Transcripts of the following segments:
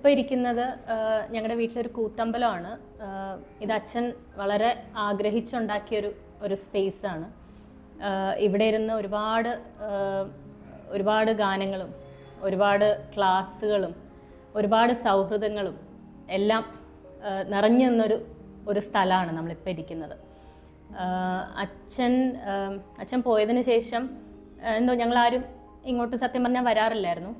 നമ്മളിപ്പോൾ ഇരിക്കുന്നത് ഞങ്ങളുടെ വീട്ടിലൊരു കൂത്തമ്പലമാണ്. ഇത് അച്ഛൻ വളരെ ആഗ്രഹിച്ചുണ്ടാക്കിയൊരു ഒരു സ്പേസാണ്. ഇവിടെ ഇരുന്ന് ഒരുപാട് ഒരുപാട് ഗാനങ്ങളും ഒരുപാട് ക്ലാസ്സുകളും ഒരുപാട് സൗഹൃദങ്ങളും എല്ലാം നിറഞ്ഞു നിന്നൊരു ഒരു സ്ഥലമാണ് നമ്മളിപ്പോൾ ഇരിക്കുന്നത്. അച്ഛൻ അച്ഛൻ പോയതിന് ശേഷം എന്തോ ഞങ്ങളാരും ഇങ്ങോട്ട് സത്യം പറഞ്ഞാൽ വരാറില്ലായിരുന്നു.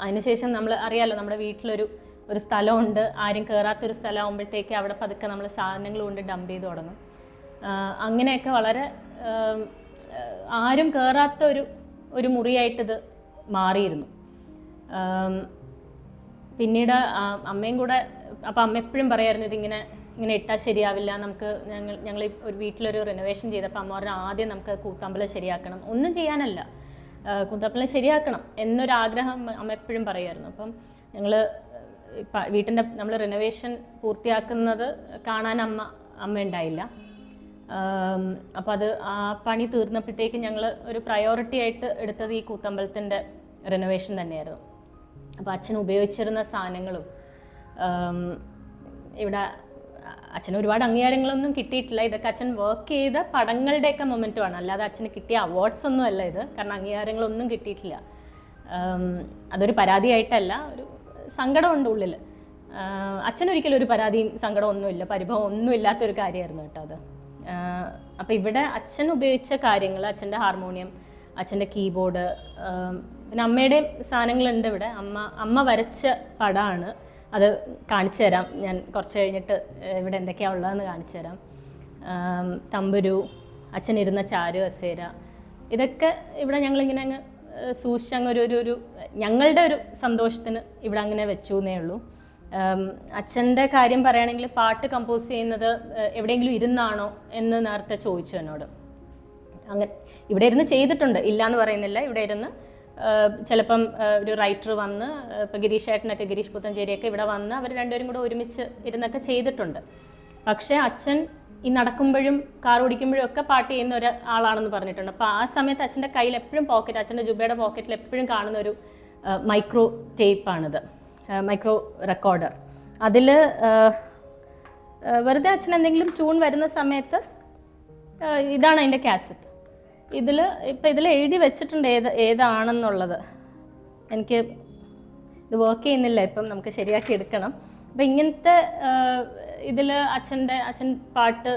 അതിനുശേഷം നമ്മൾ അറിയാലോ നമ്മുടെ വീട്ടിലൊരു ഒരു സ്ഥലമുണ്ട്. ആരും കയറാത്തൊരു സ്ഥലമാകുമ്പോഴത്തേക്ക് അവിടെ പതുക്കെ നമ്മൾ സാധനങ്ങൾ കൊണ്ട് ഡംപ് ചെയ്ത് തുടങ്ങും. അങ്ങനെയൊക്കെ വളരെ ആരും കയറാത്ത ഒരു ഒരു മുറിയായിട്ടിത് മാറിയിരുന്നു. പിന്നീട് അമ്മയും കൂടെ അപ്പം അമ്മ എപ്പോഴും പറയായിരുന്നു ഇതിങ്ങനെ ഇങ്ങനെ ഇട്ടാൽ ശരിയാവില്ല. നമുക്ക് ഞങ്ങൾ ഞങ്ങൾ ഒരു വീട്ടിലൊരു റിനോവേഷൻ ചെയ്തപ്പോൾ അമ്മ പറഞ്ഞു ആദ്യം നമുക്ക് കൂത്താമ്പലം ശരിയാക്കണം. ഒന്നും ചെയ്യാനല്ല. ആ, ശരിയാക്കണം എന്നൊരാഗ്രഹം അമ്മ എപ്പോഴും പറയുമായിരുന്നു അപ്പം ഞങ്ങൾ വീട്ടിന്റെ നമ്മൾ റിനോവേഷൻ പൂർത്തിയാക്കുന്നത് കാണാൻ അമ്മ അമ്മ ഉണ്ടായില്ല. അപ്പോൾ അത് ആ പണി തീർന്നപ്പോഴത്തേക്കും ഞങ്ങൾ ഒരു പ്രയോറിറ്റി ആയിട്ട് എടുത്തത് ഈ കൂത്തമ്പലത്തിന്റെ റിനോവേഷൻ തന്നെയായിരുന്നു. അപ്പോൾ അച്ഛൻ ഉപയോഗിച്ചിരുന്ന സാധനങ്ങളും ഇവിടെ അച്ഛന് ഒരുപാട് അംഗീകാരങ്ങളൊന്നും കിട്ടിയിട്ടില്ല. ഇതൊക്കെ അച്ഛൻ വർക്ക് ചെയ്ത പടങ്ങളുടെയൊക്കെ മൊമെന്റുമാണ് അല്ലാതെ അച്ഛന് കിട്ടിയ അവാർഡ്സ് ഒന്നും അല്ല ഇത്. കാരണം അംഗീകാരങ്ങളൊന്നും കിട്ടിയിട്ടില്ല. അതൊരു പരാതിയായിട്ടല്ല ഒരു സങ്കടമുണ്ട് ഉള്ളിൽ അച്ഛനൊരിക്കലും ഒരു പരാതിയും സങ്കടം ഒന്നുമില്ല പരിഭവം ഒന്നും ഇല്ലാത്തൊരു കാര്യമായിരുന്നു കേട്ടോ അത്. അപ്പോൾ ഇവിടെ അച്ഛൻ ഉപയോഗിച്ച കാര്യങ്ങൾ അച്ഛന്റെ ഹാർമോണിയം അച്ഛന്റെ കീബോർഡ് പിന്നെ അമ്മയുടെയും സാധനങ്ങളുണ്ട് ഇവിടെ. അമ്മ അമ്മ വരച്ച പടമാണ് അത് കാണിച്ചു തരാം. ഞാൻ കുറച്ച് കഴിഞ്ഞിട്ട് ഇവിടെ എന്തൊക്കെയാ ഉള്ളതെന്ന് കാണിച്ചു തരാം. തമ്പുരു അച്ഛനിരുന്ന ചാരു അസേര. ഇതൊക്കെ ഇവിടെ ഞങ്ങളിങ്ങനെ അങ്ങ് സൂക്ഷിച്ച് അങ്ങ് ഒരു ഒരു ഞങ്ങളുടെ ഒരു സന്തോഷത്തിന് ഇവിടെ അങ്ങനെ വെച്ചു എന്നേ ഉള്ളൂ. അച്ഛന്റെ കാര്യം പറയുകയാണെങ്കിൽ പാട്ട് കമ്പോസ് ചെയ്യുന്നത് എവിടെയെങ്കിലും ഇരുന്നാണോ എന്ന് നേരത്തെ ചോദിച്ചു എന്നോട്. അങ്ങനെ ഇവിടെ ഇരുന്ന് ചെയ്തിട്ടുണ്ട്. ഇല്ല എന്ന് പറയുന്നില്ല. ഇവിടെ ഇരുന്ന് ചിലപ്പം ഒരു റൈറ്റർ വന്ന് ഇപ്പോൾ ഇപ്പം ഗിരീഷ് ഏട്ടനൊക്കെ ഗിരീഷ് പുത്തഞ്ചേരിയൊക്കെ ഇവിടെ വന്ന് അവർ രണ്ടുപേരും കൂടെ ഒരുമിച്ച് ഇരുന്നൊക്കെ ചെയ്തിട്ടുണ്ട്. പക്ഷേ അച്ഛൻ ഈ നടക്കുമ്പോഴും കാർ ഓടിക്കുമ്പോഴും ഒക്കെ പാട്ട് ചെയ്യുന്ന ഒരു ആളാണെന്ന് പറഞ്ഞിട്ടുണ്ട്. അപ്പോൾ ആ സമയത്ത് അച്ഛന്റെ കയ്യിൽ എപ്പോഴും പോക്കറ്റ് അച്ഛന്റെ ജുബയുടെ പോക്കറ്റിൽ എപ്പോഴും കാണുന്ന ഒരു മൈക്രോ ടേപ്പാണിത് മൈക്രോ റെക്കോർഡർ അതിൽ വെറുതെ അച്ഛൻ എന്തെങ്കിലും ട്യൂൺ വരുന്ന സമയത്ത് ഇതാണ് അതിന്റെ കാസറ്റ് ഇതിൽ ഇപ്പം ഇതിൽ എഴുതി വെച്ചിട്ടുണ്ട് ഏത് ഏതാണെന്നുള്ളത്. എനിക്ക് ഇത് വർക്ക് ചെയ്യുന്നില്ല ഇപ്പം നമുക്ക് ശരിയാക്കി എടുക്കണം. അപ്പം ഇങ്ങനത്തെ ഇതിൽ അച്ഛന്റെ അച്ഛൻ പാട്ട്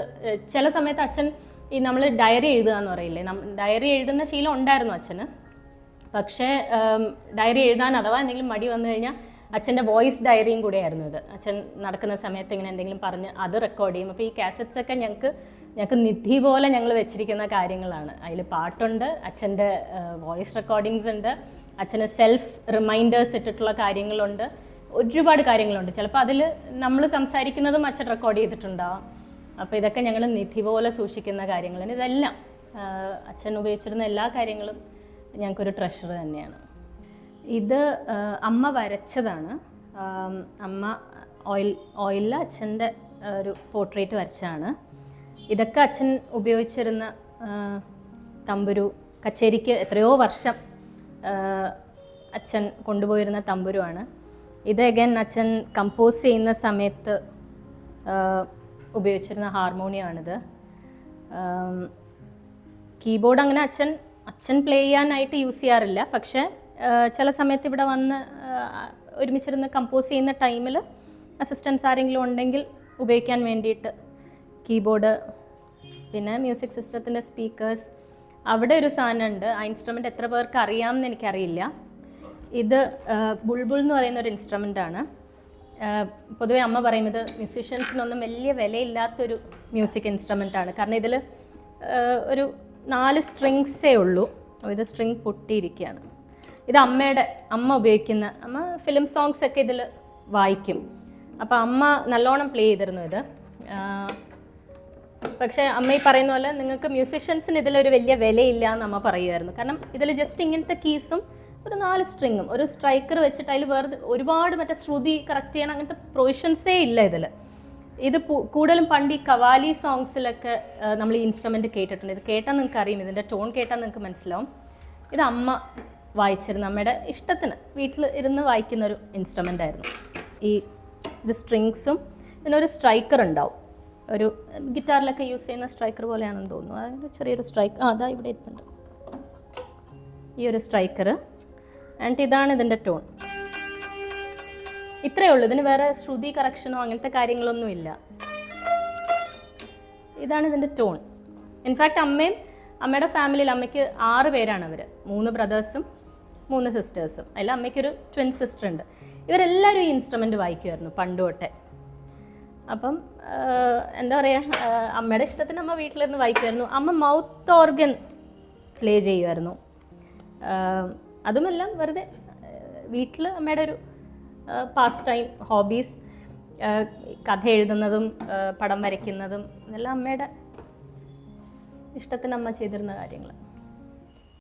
ചില സമയത്ത് അച്ഛൻ ഈ നമ്മൾ ഡയറി എഴുതുക എന്ന് പറയില്ലേ ഡയറി എഴുതുന്ന ശീലം ഉണ്ടായിരുന്നു അച്ഛന്. പക്ഷേ ഡയറി എഴുതാൻ അഥവാ എന്തെങ്കിലും മടി വന്നു കഴിഞ്ഞാൽ അച്ഛന്റെ വോയിസ് ഡയറിയും കൂടെ ആയിരുന്നു ഇത്. അച്ഛൻ നടക്കുന്ന സമയത്ത് ഇങ്ങനെ എന്തെങ്കിലും പറഞ്ഞ് അത് റെക്കോർഡ് ചെയ്യും. അപ്പോൾ ഈ കാസറ്റ്സ് ഒക്കെ ഞങ്ങൾക്ക് ഞങ്ങൾക്ക് നിധി പോലെ ഞങ്ങൾ വെച്ചിരിക്കുന്ന കാര്യങ്ങളാണ്. അതിൽ പാട്ടുണ്ട് അച്ഛന്റെ വോയിസ് റെക്കോർഡിങ്സ് ഉണ്ട് അച്ഛന് സെൽഫ് റിമൈൻഡേഴ്സ് ഇട്ടിട്ടുള്ള കാര്യങ്ങളുണ്ട് ഒരുപാട് കാര്യങ്ങളുണ്ട്. ചിലപ്പോൾ അതിൽ നമ്മൾ സംസാരിക്കുന്നതും അച്ഛൻ റെക്കോർഡ് ചെയ്തിട്ടുണ്ടാവാം. അപ്പോൾ ഇതൊക്കെ ഞങ്ങൾ നിധി പോലെ സൂക്ഷിക്കുന്ന കാര്യങ്ങളാണ്. ഇതെല്ലാം അച്ഛൻ ഉപയോഗിച്ചിരുന്ന എല്ലാ കാര്യങ്ങളും ഞങ്ങൾക്കൊരു ട്രഷർ തന്നെയാണ്. ഇത് അമ്മ വരച്ചതാണ്. അമ്മ ഓയിൽ ഓയിലിൽ അച്ഛന്റെ ഒരു പോർട്രേറ്റ് വരച്ചാണ് ഇതൊക്കെ അച്ഛൻ ഉപയോഗിച്ചിരുന്ന തമ്പുരു കച്ചേരിക്ക് എത്രയോ വർഷം അച്ഛൻ കൊണ്ടുപോയിരുന്ന തമ്പുരുവാണ്. ഇത് അഗൈൻ അച്ഛൻ കമ്പോസ് ചെയ്യുന്ന സമയത്ത് ഉപയോഗിച്ചിരുന്ന ഹാർമോണിയമാണിത് കീബോർഡ് അങ്ങനെ അച്ഛൻ അച്ഛൻ പ്ലേ ചെയ്യാനായിട്ട് യൂസ് ചെയ്യാറില്ല. പക്ഷെ ചില സമയത്ത് ഇവിടെ വന്ന് ഒരുമിച്ചിരുന്ന് കമ്പോസ് ചെയ്യുന്ന ടൈമിൽ അസിസ്റ്റൻസ് ആരെങ്കിലും ഉണ്ടെങ്കിൽ ഉപയോഗിക്കാൻ വേണ്ടിയിട്ട് കീബോർഡ് പിന്നെ മ്യൂസിക് സിസ്റ്റത്തിന്റെ സ്പീക്കേഴ്സ് അവിടെ ഒരു സാധനമുണ്ട് ആ ഇൻസ്ട്രുമെന്റ് എത്ര പേർക്ക് അറിയാമെന്ന് എനിക്കറിയില്ല. ഇത് ബുൾബുൾ എന്ന് പറയുന്ന ഒരു ഇൻസ്ട്രുമെന്റ് ആണ്. ആഹ് പൊതുവെ അമ്മ പറയുന്നത് മ്യൂസീഷ്യൻസിനൊന്നും വലിയ വിലയില്ലാത്തൊരു മ്യൂസിക് ഇൻസ്ട്രുമെന്റ് ആണ്. കാരണം ഇതിൽ ഒരു നാല് സ്ട്രിങ്സേ ഉള്ളൂ. ഇത് സ്ട്രിങ് പൊട്ടിയിരിക്കുകയാണ്. ഇത് അമ്മയുടെ അമ്മ ഉപയോഗിക്കുന്ന അമ്മ ഫിലിം സോങ്സ് ഒക്കെ ഇതിൽ വായിക്കും. അപ്പോൾ അമ്മ നല്ലോണം പ്ലേ ചെയ്തിരുന്നു ഇത്. പക്ഷേ അമ്മ ഈ പറയുന്ന പോലെ നിങ്ങൾക്ക് മ്യൂസിഷ്യൻസിന് ഇതിലൊരു വലിയ വിലയില്ല എന്ന് അമ്മ പറയുമായിരുന്നു കാരണം ഇതിൽ ജസ്റ്റ് ഇങ്ങനത്തെ കീസും ഒരു നാല് സ്ട്രിങ്ങും ഒരു സ്ട്രൈക്കർ വെച്ചിട്ട് അതിൽ വേറെ ഒരുപാട് മറ്റേ ശ്രുതി കറക്റ്റ് ചെയ്യണം അങ്ങനത്തെ പ്രൊവിഷൻസേ ഇല്ല ഇതിൽ ഇത് കൂടുതലും പണ്ട് ഈ കവാലി സോങ്സിലൊക്കെ നമ്മൾ ഈ ഇൻസ്ട്രുമെന്റ് കേട്ടിട്ടുണ്ട്. ഇത് കേട്ടാൽ നിങ്ങൾക്ക് അറിയും ഇതിന്റെ ടോൺ കേട്ടാൽ നിങ്ങൾക്ക് മനസ്സിലാവും. ഇത് അമ്മ വായിച്ചിരുന്ന അമ്മയുടെ ഇഷ്ടത്തിന് വീട്ടിൽ ഇരുന്ന് വായിക്കുന്ന ഒരു ഇൻസ്ട്രുമെന്റ് ആയിരുന്നു. ഈ ഇത് സ്ട്രിങ്സും ഇതിനൊരു സ്ട്രൈക്കർ ഉണ്ടാവും. ഒരു ഗിറ്റാറിലൊക്കെ യൂസ് ചെയ്യുന്ന സ്ട്രൈക്കർ പോലെയാണെന്ന് തോന്നുന്നു. അതിന്റെ ചെറിയൊരു സ്ട്രൈക്ക് ആ അതാ ഇവിടെ ഇരിപ്പുണ്ട്. ഈ ഒരു സ്ട്രൈക്കർ. ആൻഡ് ഇതാണ് ഇതിന്റെ ടോൺ ഇത്രയേ ഉള്ളൂ. ഇതിന് വേറെ ശ്രുതി കറക്ഷനോ അങ്ങനത്തെ കാര്യങ്ങളൊന്നും ഇല്ല. ഇതാണ് ഇതിന്റെ ടോൺ ഇൻഫാക്റ്റ് അമ്മയും അമ്മയുടെ ഫാമിലിയിൽ അമ്മയ്ക്ക് ആറ് പേരാണ് അവർ മൂന്ന് ബ്രദേഴ്സും മൂന്ന് സിസ്റ്റേഴ്സും അതിൽ അമ്മയ്ക്കൊരു ട്വിൻ സിസ്റ്റർ ഉണ്ട്. ഇവരെല്ലാവരും ഈ ഇൻസ്ട്രുമെന്റ് വായിക്കുമായിരുന്നു പണ്ട് അപ്പം എന്താ പറയുക അമ്മയുടെ ഇഷ്ടത്തിന് അമ്മ വീട്ടിലിരുന്ന് വായിക്കുമായിരുന്നു. അമ്മ മൗത്ത് ഓർഗൻ പ്ലേ ചെയ്യുമായിരുന്നു. അതുമെല്ലാം വെറുതെ വീട്ടിൽ അമ്മയുടെ ഒരു പാസ്റ്റ് ടൈം ഹോബീസ് കഥ എഴുതുന്നതും പടം വരയ്ക്കുന്നതും ഇതെല്ലാം അമ്മയുടെ ഇഷ്ടത്തിന് അമ്മ ചെയ്തിരുന്ന കാര്യങ്ങൾ